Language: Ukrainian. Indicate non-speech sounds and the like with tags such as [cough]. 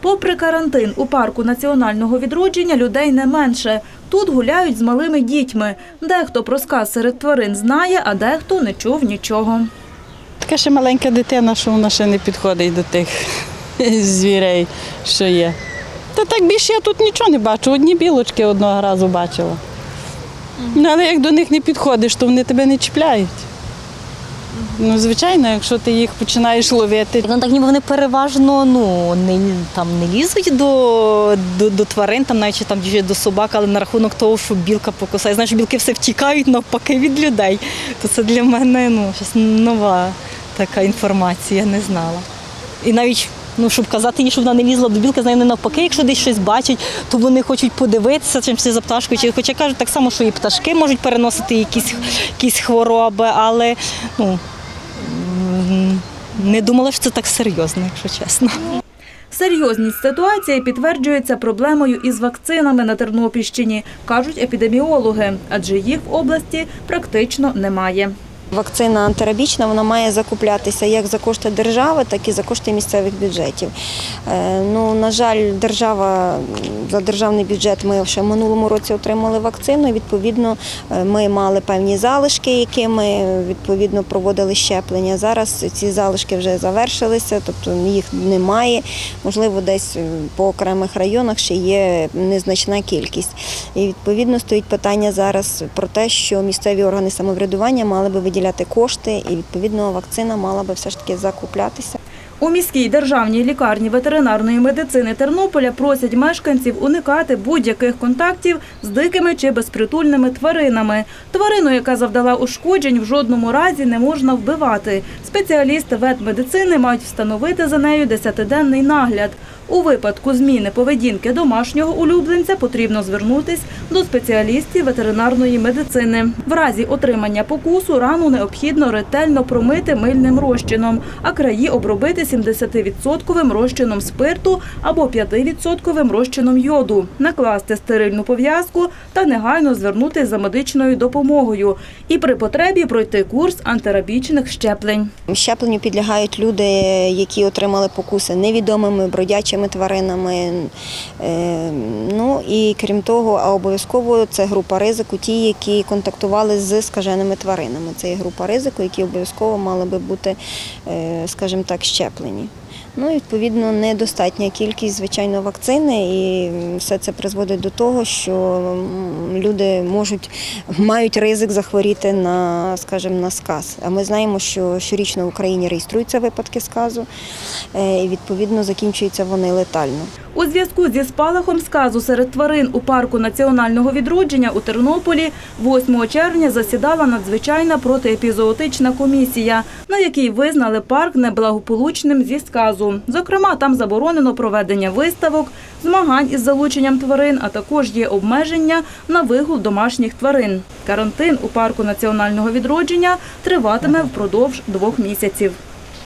Попри карантин, у парку національного відродження людей не менше. Тут гуляють з малими дітьми. Дехто про сказ серед тварин знає, а дехто не чув нічого. Така ще маленька дитина, що вона ще не підходить до тих [laughs] звірей, що є. Та так більше я тут нічого не бачу. Одні білочки одного разу бачила. Ну, але як до них не підходиш, то вони тебе не чіпляють. Ну, звичайно, якщо ти їх починаєш ловити, Ну так ніби вони переважно ну не там не лізуть до, до, до тварин, там навіть там до собак, але на рахунок того, що білка покусає. Знаєш, білки все втікають навпаки від людей. То це для мене ну нова така інформація, не знала. І навіть. Ну, щоб казати їй, щоб вона не лізла до білки, знаю, не навпаки, якщо десь щось бачать, то вони хочуть подивитися, чим це за пташкою. Хоча кажуть так само, що і пташки можуть переносити якісь, якісь хвороби, але ну, не думала, що це так серйозно, якщо чесно. Серйозність ситуації підтверджується проблемою із вакцинами на Тернопільщині, кажуть епідеміологи, адже їх в області практично немає. Вакцина антирабічна вона має закуплятися як за кошти держави, так і за кошти місцевих бюджетів. Е, Ну, на жаль, держава за державний бюджет ми ще в минулому році отримали вакцину. і, Відповідно, е, ми мали певні залишки, які ми відповідно проводили щеплення. Зараз ці залишки вже завершилися, тобто їх немає. Можливо, десь е, по окремих районах ще є незначна кількість. І відповідно стоїть питання зараз про те, що місцеві органи самоврядування мали би виділяти кошти, і відповідно вакцина мала би все ж таки закуплятися. У міській державній лікарні ветеринарної медицини Тернополя просять мешканців уникати будь-яких контактів з дикими чи безпритульними тваринами. Тварину, яка завдала ушкоджень, в жодному разі не можна вбивати. Спеціалісти ветмедицини мають встановити за нею десятиденний нагляд. У випадку зміни поведінки домашнього улюбленця потрібно звернутись до спеціалістів ветеринарної медицини. В разі отримання покусу рану необхідно ретельно промити мильним розчином, а краї обробити 70% розчином спирту або 5% розчином йоду, накласти стерильну пов'язку та негайно звернутися за медичною допомогою і при потребі пройти курс антирабічних щеплень. Щепленню підлягають люди, які отримали покуси невідомими бродячими тваринами. Е, Ну і крім того, а обов'язково це група ризику, ті, які контактували з скаженими тваринами. Це є група ризику, які обов'язково мали би бути, е, скажімо так, щеплені захоплені. Ну відповідно недостатня кількість звичайно вакцини, і все це призводить до того, що люди можуть мають ризик захворіти на, скажімо, на сказ. А ми знаємо, що щорічно в Україні реєструються випадки сказу, е, і відповідно закінчуються вони летально. У зв'язку зі спалахом сказу серед тварин у парку національного відродження у Тернополі 8 червня засідала надзвичайна протиепізоотична комісія, на якій визнали парк неблагополучним зі сказу. Зокрема, там заборонено проведення виставок, змагань із залученням тварин, а також є обмеження на вигул домашніх тварин. Карантин у парку національного відродження триватиме впродовж двох місяців.